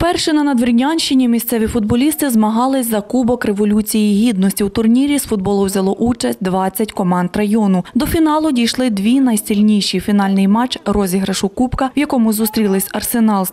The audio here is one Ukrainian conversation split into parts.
Вперше на Надвірнянщині місцеві футболісти змагались за Кубок Революції Гідності. У турнірі з футболу взяло участь 20 команд району. До фіналу дійшли дві найсильніші. Фінальний матч розіграшу Кубка, в якому зустрілись Арсенал з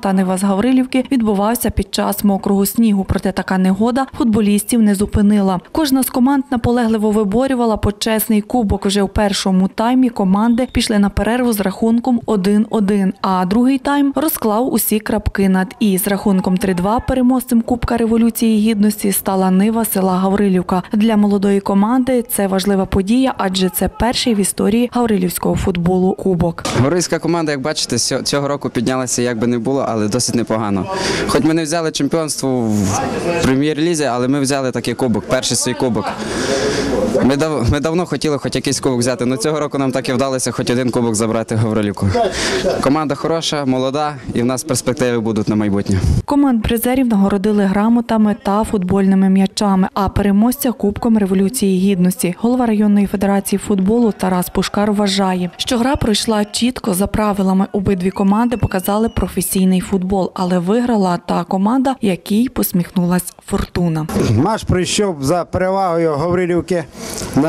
та Нева з Гаврилівки, відбувався під час мокрого снігу. Проте така негода футболістів не зупинила. Кожна з команд наполегливо виборювала почесний кубок. Вже у першому таймі команди пішли на перерву з рахунком 1-1, а другий тайм розклав усі крапки і. З рахунком 3-2 переможцем Кубка Революції Гідності стала Нива села Гаврилівка. Для молодої команди це важлива подія, адже це перший в історії гаврилівського футболу кубок. Гориська команда, як бачите, цього року піднялася як би не було, але досить непогано. Хоч ми не взяли чемпіонство в прем'єр-лізі, але ми взяли такий кубок, перший свій кубок. Ми, дав, ми давно хотіли хоч якийсь кубок взяти, але цього року нам так і вдалося хоч один кубок забрати Гаврилівку. Команда хороша, молода, і в нас перспективи будуть на майбутнє. Команд призерів нагородили грамотами та футбольними м'ячами, а переможця Кубком Революції Гідності. Голова районної федерації футболу Тарас Пушкар вважає, що гра пройшла чітко за правилами. Обидві команди показали професійний футбол, але виграла та команда, якій посміхнулась фортуна. Матч прийшов за перевагою Гаврилівки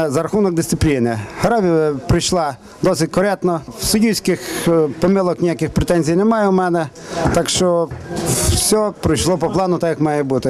за рахунок дисципліни. Гра е, прийшла досить коректно. Суддівських е, помилок ніяких претензій немає у мене. Так що все пройшло по плану, так як має бути.